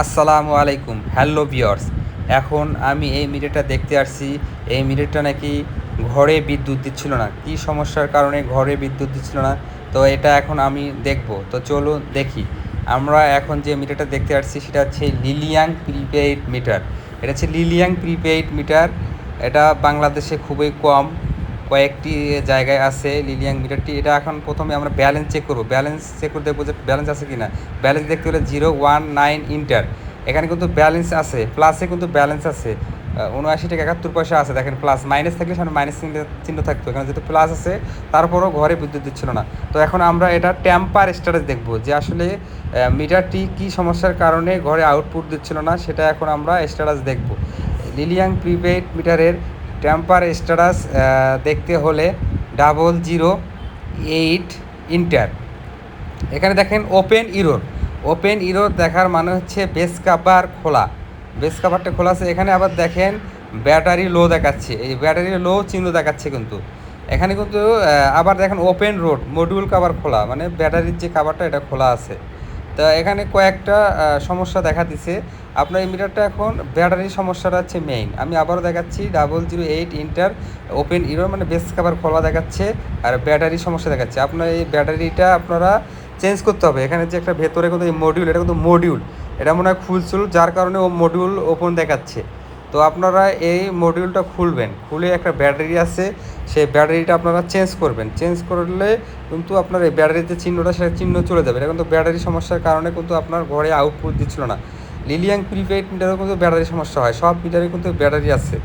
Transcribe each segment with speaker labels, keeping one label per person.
Speaker 1: আসসালামু আলাইকুম, হ্যালো বিয়ার্স এখন আমি এই মিটারটা দেখতে আসছি। এই মিটারটা নাকি ঘরে বিদ্যুৎ দিচ্ছিল না। কি সমস্যার কারণে ঘরে বিদ্যুৎ দিচ্ছিল না? তো এটা এখন আমি দেখব। তো চলুন দেখি। আমরা এখন যে মিটারটা দেখতে আসছি, সেটা হচ্ছে লিলিয়াং প্রিপেইড মিটার। এটা হচ্ছে লিলিয়াং প্রিপেইড মিটার। এটা বাংলাদেশে খুবই কম। কয়েকটি জায়গায় আছে লিলিয়াং মিটারটি এটা এখন প্রথমে আমরা ব্যালেন্স চেক করব। ব্যালেন্স চেক করে দেখব যে ব্যালেন্স আছে কি না ব্যালেন্স দেখতে হলে জিরো ওয়ান নাইন ইন্টার এখানে কিন্তু ব্যালেন্স আছে প্লাসে কিন্তু ব্যালেন্স আছে। উনআশি টাকা একাত্তর পয়সা আছে। দেখেন প্লাস মাইনাস থাকলে সামনে মাইনাস চিহ্ন থাকতো। এখানে যেহেতু প্লাস আছে, তারপরও ঘরে বিদ্যুৎ দিচ্ছিল না। তো এখন আমরা এটা টেম্পার স্ট্যাটাস দেখব যে আসলে মিটারটি কি সমস্যার কারণে ঘরে আউটপুট দিচ্ছিল না, সেটা এখন আমরা স্ট্যাটাস দেখব। লিলিয়াং প্রিপেইড মিটারের টেম্পার স্ট্যাটাস দেখতে হলে ডাবল জিরো এইট ইন্টার এখানে দেখেন ওপেন ইরোর ওপেন ইরোর দেখার মানে হচ্ছে বেস কাভার খোলা। বেস কাভারটা খোলা আছে। এখানে আবার দেখেন ব্যাটারি লো দেখাচ্ছে। এই ব্যাটারি লো চিহ্ন দেখাচ্ছে কিন্তু। এখানে কিন্তু আবার দেখেন ওপেন রোড মডিউল কাভার খোলা। মানে ব্যাটারির যে কাভারটা এটা খোলা আছে। তো এখানে কয়েকটা সমস্যা দেখা দিছে। আপনার এই মিটারটা এখন ব্যাটারি সমস্যাটা হচ্ছে মেইন আমি আবারও দেখাচ্ছি double zero eight enter open error মানে বেস কাভার খোলা দেখাচ্ছে আর ব্যাটারি সমস্যা দেখাচ্ছে। আপনার এই ব্যাটারিটা আপনারা চেঞ্জ করতে হবে। এখানে যে একটা ভেতরে কিন্তু এই মডিউল এটা কিন্তু মডিউল এটা মনে হয় খুলছিল, যার কারণে ও মডিউল ওপেন দেখাচ্ছে। তো আপনারা এই মডিউলটা খুলবেন, খুলে একটা ব্যাটারি আছে, সেই ব্যাটারিটা আপনারা চেঞ্জ করবেন। চেঞ্জ করলে কিন্তু আপনার এই ব্যাটারির যে চিহ্নটা, সেটা চিহ্ন চলে যাবে। এটা কিন্তু ব্যাটারি সমস্যার কারণে কিন্তু আপনার ঘরে আউটপুট দিচ্ছিল না। লিলিয়াং প্রিপেড মিটারও কিন্তু ব্যাটারি সমস্যা হয়, সব মিটারে কিন্তু ব্যাটারি আছে।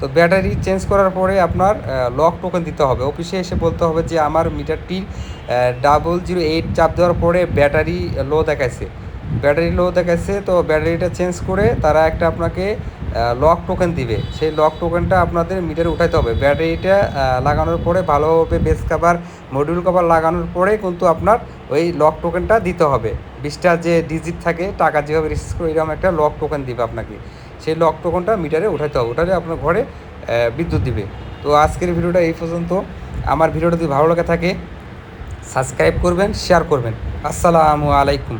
Speaker 1: তো ব্যাটারি চেঞ্জ করার পরে আপনার লক টোকেন দিতে হবে। অফিসে এসে বলতে হবে যে, আমার মিটারটি ডাবল জিরো এইট চাপ দেওয়ার পরে ব্যাটারি লো দেখাইছে। ব্যাটারি লো দেখাইছে, তো ব্যাটারিটা চেঞ্জ করে তারা একটা আপনাকে লক টোকেন দিবে। সেই লক টোকেনটা আপনাদের মিটারে উঠাইতে হবে। ব্যাটারিটা লাগানোর পরে ভালোভাবে বেস কাভার মডিউল কাভার লাগানোর পরে কিন্তু আপনার ওই লক টোকেনটা দিতে হবে। বিশটা যে ডিজিট থাকে, টাকা যেভাবে রিসিভ করে, এরকম একটা লক টোকেন দিবে আপনাকে। সেই লক টোকেনটা মিটারে উঠাইতে হবে। উঠালে আপনার ঘরে বিদ্যুৎ দিবে। তো আজকের ভিডিওটা এই পর্যন্ত। আমার ভিডিওটা যদি ভালো লাগে থাকে সাবস্ক্রাইব করবেন শেয়ার করবেন। আসসালামু আলাইকুম।